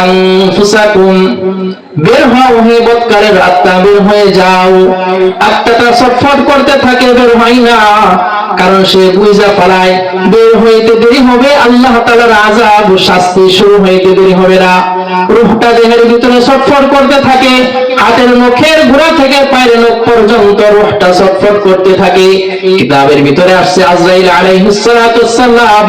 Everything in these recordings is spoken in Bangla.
আনফুসাকুম। বের হও হে বৎকারের আত্মা বের হয়ে যাও। আত্মাটা সফট করতে থাকে, বের হয় না। কারণ সে বুঝা পালায় বের হইতে দেরি হবে, আল্লাহ তাআলার আযাব ও শাস্তি শুরু হইতে দেরি হবে না। রূহটা দেহের ভিতরে ছটফট করতে থাকে, হাতের মুখের গোড়া থেকে পায়ের নখ পর্যন্ত রূহটা ছটফট করতে থাকে। কিতাবের ভিতরে আসছে আজরাইল আলাইহিস সালাতু সালাম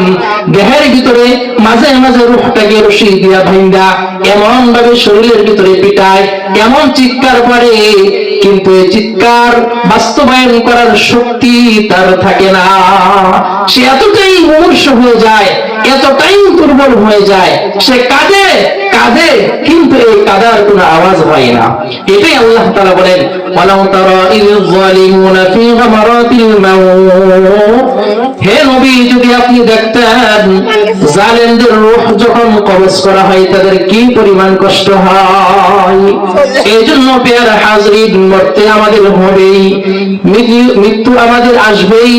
দেহের ভিতরে মাঝে মাঝে রূহটাকে রশি দিয়া ভাঙ্গা এমন ভাবে শরীরের ভিতরে পিটায় এমন চিৎকার করে, কিন্তু এই চিৎকার বাস্তবায়ন করার শক্তি তার থাকে না। সে এতটাই মুমূর্ষ হয়ে যায় এতটাই দুর্বল হয়ে যায় সে কাঁদে কাঁদে, কিন্তু এই কাদার কোনো আওয়াজ হয় না। এটাই আল্লাহ তাআলা বলেন মৃত্যু আমাদের আসবেই।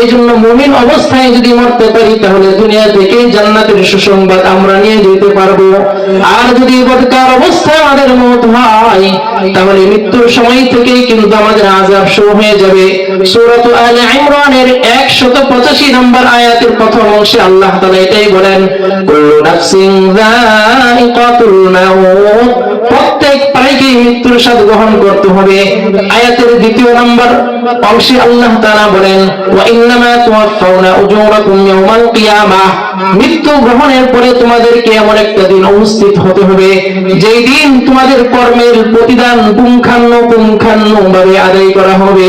এই জন্য মুমিন অবস্থায় যদি মরতে পারি, তাহলে দুনিয়া থেকে জান্নাতের সুসংবাদ আমরা নিয়ে যেতে পারব। আর যদি বদকার অবস্থায় আমাদের মত হয়, তাহলে মৃত্যুর সময় থেকে কিন্তু আমাদের আজাব শুরু হয়ে যাবে। সুরত আল ইমরানের 185 নম্বর আয়াতের প্রথম অংশে আল্লাহ তাআলা এটাই বলেন, কুল্লু নাফসিন যায়িকাতুল মাউত। মৃত্যুর গ্রহণ করতে হবে। আয়াতের দ্বিতীয় অংশে আল্লাহ বলেন মৃত্যু গ্রহণের পরে তোমাদেরকে এমন একটা দিন উপস্থিত হতে হবে, যেই দিন তোমাদের কর্মের প্রতিদান পুঙ্খান্ন পুঙ্খান্ন ভাবে আদায় করা হবে।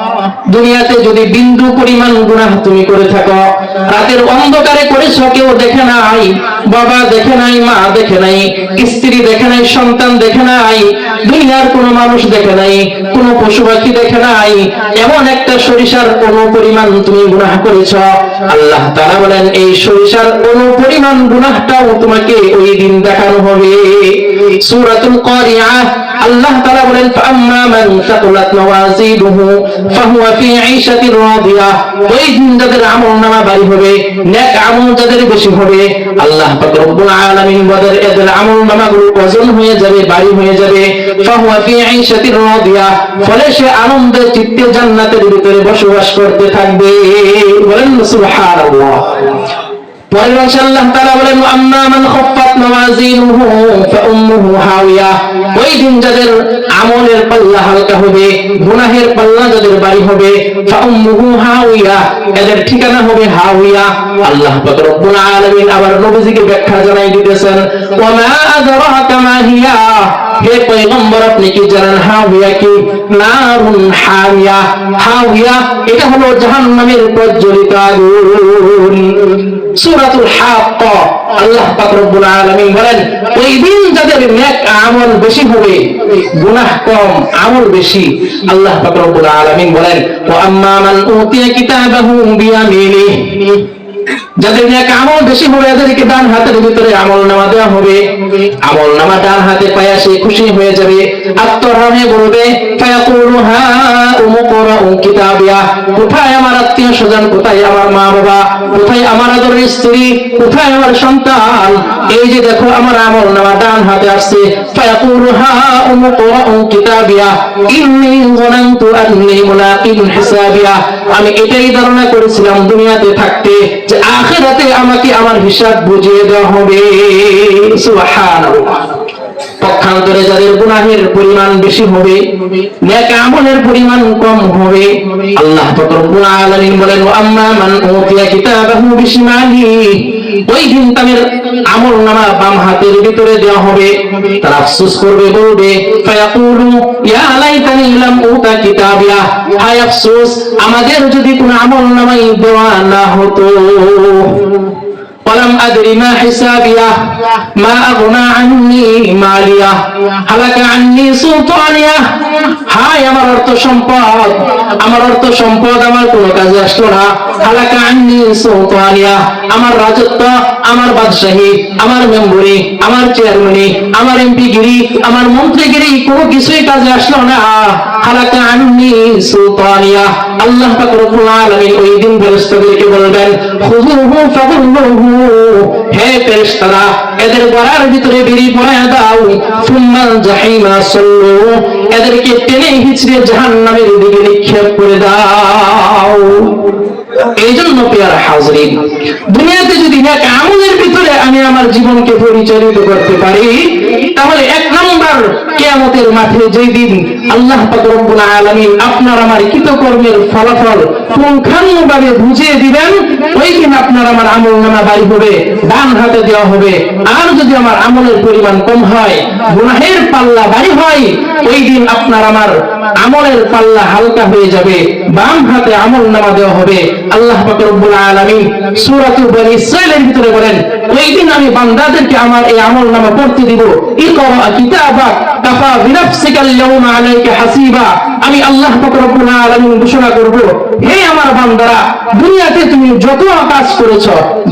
দুনিয়াতে যদি বিন্দু পরিমাণ গুনাহ তুমি করে থাকো, রাতের অন্ধকারে করেছ কেউ দেখে নাই, বাবা দেখে নাই, মা দেখে নাই, স্ত্রী দেখে নাই, সন্তান দেখে নাই, দুনিয়ার কোনো মানুষ দেখে নাই, কোনো পশু পাখি দেখে নাই, এমন একটা সরিষার কোন পরিমাণ তুমি গুনাহ করেছ। আল্লাহ তাআলা বলেন, এই সরিষার কোন পরিমাণ গুনাহটাও তোমাকে ওই দিন দেখানো হবে। সূরাতুল কারিআহ আল্লাহ তাআলা বলেন ফাম্মা মান সাকুলাত মাওয়াজিনুহু ফাহুয়া ফি ঈশাতির রাদিয়াহ ওই দিন যাদের আমল হবে, নেক আমল যাদের বেশি হবে, আল্লাহ পাক রব্বুল আলামিন বলেন এদের আমল ওজন হয়ে যাবে বাড়ি হয়ে যাবে। ফাহুয়া ফি ঈশাতির রাদিয়াহ ফলে সে আনন্দে চিত্তে জান্নাতের ভিতরে বসবাস করতে থাকবে। বলেন সুবহানাল্লাহ। পরের অংশে আল্লাহ তাআলা বলেন আম্মা মান ওই আপনি কি জানেন হাওিয়া কি? হাওিয়া এটা হলো জাহান্নামের প্রজ্বলিত আগুন। সূরাতুল হাক্কা। আল্লাহ পাক রব্বুল আলামিন বলেন, ওই দিন যাদের নেক আমল বেশি হবে, গুনাহ কম, আমল বেশি, আল্লাহ পাক রব্বুল আলামিন বলেন, ওয়া আম্মা মান উতিয়া কিতাবাহু বিয়ামিনিহি। যাদের নেক আমল বেশি হবে, এদেরকে ডান হাতের ভিতরে আমল নামা দেওয়া হবে। আমল নামা ডান হাতে পায়া সে খুশি হয়ে যাবে। আত্মরামে বলবে কোথায় আমার আত্মীয় স্বজন কোথায় আমার মা বাবা কোথায় আমার আদরের স্ত্রী? কোথায় আমার সন্তান? এই যে দেখো, আমার আমল নামা ডান হাতে আসছে। ফায়াকুলু হা ইন্নী যানানতু আন্নী মুলাকিন হিসাবিয়া। আমি এটাই ধারণা করেছিলাম দুনিয়াতে থাকতে যে আখেরাতে আমাকে আমার হিসাব বুঝিয়ে দেওয়া হবে। পক্ষান্তরে যাদের গুনাহের পরিমাণ বেশি হবে আমলের পরিমাণ কম হবে। আল্লাহ পাক রব্বুল আলামিন বলেন আম্মা মান উতিয়া কিতাবাহু বিশিমালিহি। ওই দিন তাদের আমল নামা বাম হাতের ভিতরে দেওয়া হবে। তারা আফসোস করবে, বলবে, ফায়াকুলু, ইয়া লাইতানি লাম উতা কিতাবিয়া। হায় আফসোস, আমাদের যদি কোনো আমল নামাই দেওয়া না হতো। ولم أدر ما حسابيه ما أغنى عني ماليه هلك عني سلطانيه হায় আমার অর্থ সম্পদ আমার অর্থ সম্পদ আমার কোনো কাজে আসলো না হালাকা আন্নি সুলতানিয়া আমার রাজত্ব আমার বাদশাহী আমার মেম্বরি আমার চেয়ারম্যানি আমার এমপি গিরি আমার মন্ত্রীগিরি কোনো কিছুই কাজে আসলো না হালাকা আন্নি সুলতানিয়া। আল্লাহ পাক রব্বুল আলামিন ওই দিন ফেরেশতাদেরকে বলবেন খুযুহু ফাগুল্লুহু হে ফেরেশতারা, এদের গড়ার ভিতরে বেরি পড়ায় দাও, সুম্মা জাহিমা সাল্লু, এদেরকে টেনে হিচড়ে জাহান্নামের দিকে নিক্ষেপ করে দাও। এই জন্য পেয়ার হাজরিন, দুনিয়াতে যদি এক আমলের ভিতরে আমি আমার জীবনকে পরিচালিত করতে পারি, তাহলে এক নম্বর কেয়ামতের মাঠে যেই দিন আল্লাহ আপনার আমার কৃতকর্মের ফলাফল পুঙ্খানুভাবে বুঝিয়ে দিবেন, ওই দিন আপনার আমার আমল নামা বাড়ি হবে, ডান হাতে দেওয়া হবে। আর যদি আমার আমলের পরিমাণ কম হয়, গুনাহের পাল্লা বাড়ি হয়, ওই দিন আপনার আমার আমলের পাল্লা হালকা হয়ে যাবে, বাম হাতে আমল নামা দেওয়া হবে। আল্লাহ পাক রব্বুল আলামিন সূরাতুল বনী ইসরাঈলের ভিতরে বলেন ওই আমি বান্দাদেরকে আমার এই আমল নামা পড়তে দিব। আমি আল্লাহ ঘোষণা করব, হে আমার বান্দারা, দুনিয়াতে তুমি যত কাজ করেছ,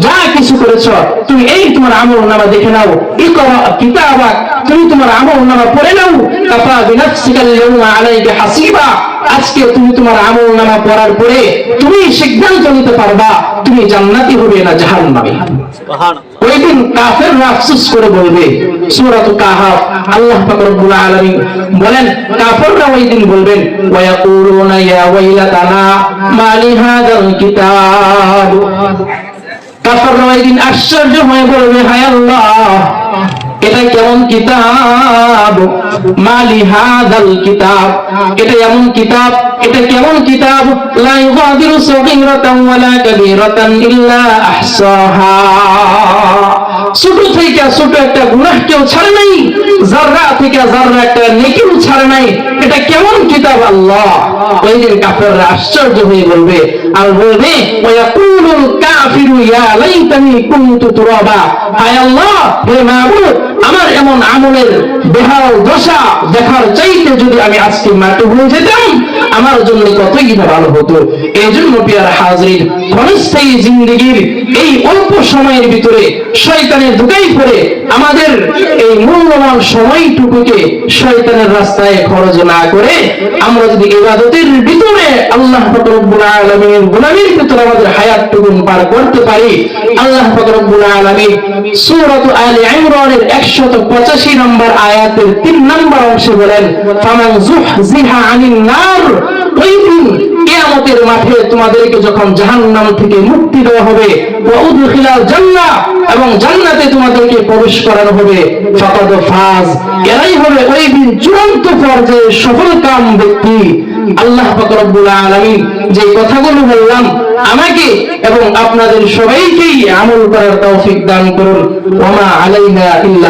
যা কিছু করেছ, তুমি এই তোমার আমল নামা দেখে নাও। ইকরা কিতাবাক তুমি তোমার আমল নামা পড়ে নাও। কাফা বিনাফসিকাল ইয়াউমা আলাইকা হাসিবা। আজকে তুমি তোমার আমল নামা পড়ার পরে তুমি সিদ্ধান্ত নিতে পারবা, তুমি জান্নাতি হবে না জাহান্নামী। ওই দিন কাফেররা করে বলবে, সূরাত কাহাফ, আল্লাহ পাক আলামিন বলেন, কাফেররা বলবেন ইয়া ওয়াইলাতানা লিহাদাল কিতাব। কাফেররা আশ্চর্য হয়ে বলবে, হায় আল্লাহ, এটা কেমন কিতাব? মালি হাদাল কিতাব, এটা এমন কিতাব, এটা কেমন কিতাব? লা ইউগাদিরু সগীরাতান ওয়ালা কাবীরাতান ইল্লা আহসাহা। ছোট থেকে ছোট একটা গুনাহ কেউ ছাড়ে নাই জাররা থেকে জাররা একটা নেকিও ছাড়ে নাই। এটা কেমন কিতাব আল্লাহ? ওই দিন কাফেররা আশ্চর্য হয়ে বলবে, আর বলবে, ওয়াকুলুল কাফিরু ইয়া লাইতানি কুনতু তুরাবা। হায় আল্লাহ, হে মাবুদ আমার এমন আমলের বেহাল দশা দেখার চাইতে যদি আমি আজকে মাটি হয়ে যেতাম আমার জন্য কতই ভালো হতো। এই জন্য পিয়ার হাজরিন, ক্ষণস্থায়ী জিন্দগির এই অল্প সময়ের ভিতরে শয়তানের ধোকাই পড়ে আমাদের এই মূল্যবান সময়টুকুকে শয়তানের রাস্তায় খরচ না করে আমরা যদি ইবাদতের ভিতরে আল্লাহ পাক রব্বুল আলামিনের গোলামির ভিতরে আমাদের হায়াতটুকু পার করতে পারি, আল্লাহ পাক রব্বুল আলামিন সূরাত আলে ইমরানের 185 নম্বর আয়াতের তিন নম্বর অংশে বলেন, ফামান যুহজিহা আনিন নার কিয়ামতের মাঠে তোমাদেরকে যখন জাহান্নাম থেকে মুক্তি দেওয়া হবে এবং জান্নাতে তোমাদেরকে প্রবেশ করানো হবে ফাজ। এরাই হবে ওই দিন চূড়ান্ত পর্যায়ে ব্যক্তি। আল্লাহ পাক রব্বুল যে কথাগুলো বললাম, আমাকে এবং আপনাদের সবাইকেই আমল করার তৌফিক দান করুন। ওমা আলাইনা ইল্লা